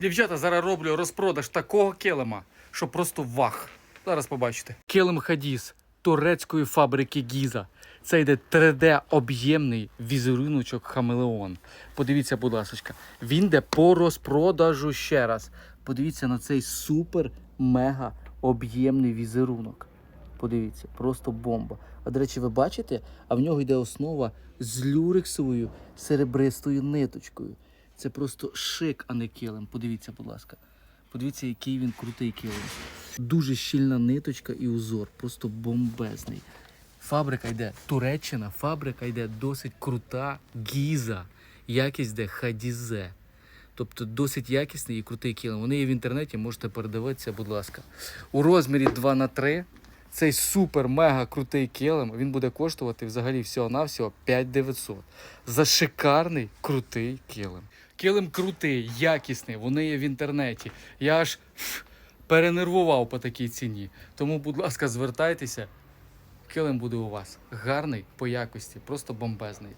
Дівчата, зараз роблю розпродаж такого килима, що просто вах. Зараз побачите. Килим Хадіс турецької фабрики Гіза. Це йде 3D об'ємний візеруночок Хамелеон. Подивіться, будь ласка, він йде по розпродажу ще раз. Подивіться на цей супер мега об'ємний візерунок. Подивіться, просто бомба. А до речі, ви бачите, а в нього йде основа з люрексовою серебристою ниточкою. Це просто шик, а не килим. Подивіться, будь ласка. Подивіться, який він крутий килим. Дуже щільна ниточка і узор, просто бомбезний. Фабрика йде Туреччина, фабрика йде досить крута гіза. Якість де хадізе. Тобто досить якісний і крутий килим. Вони є в інтернеті, можете передивитися, будь ласка. У розмірі 2 на 3 цей супер мега крутий килим, він буде коштувати взагалі всього-навсього 5900. За шикарний крутий килим. Килим крутий, якісний, вони є в інтернеті. Я аж перенервував по такій ціні. Тому, будь ласка, звертайтеся. Килим буде у вас гарний по якості, просто бомбезний.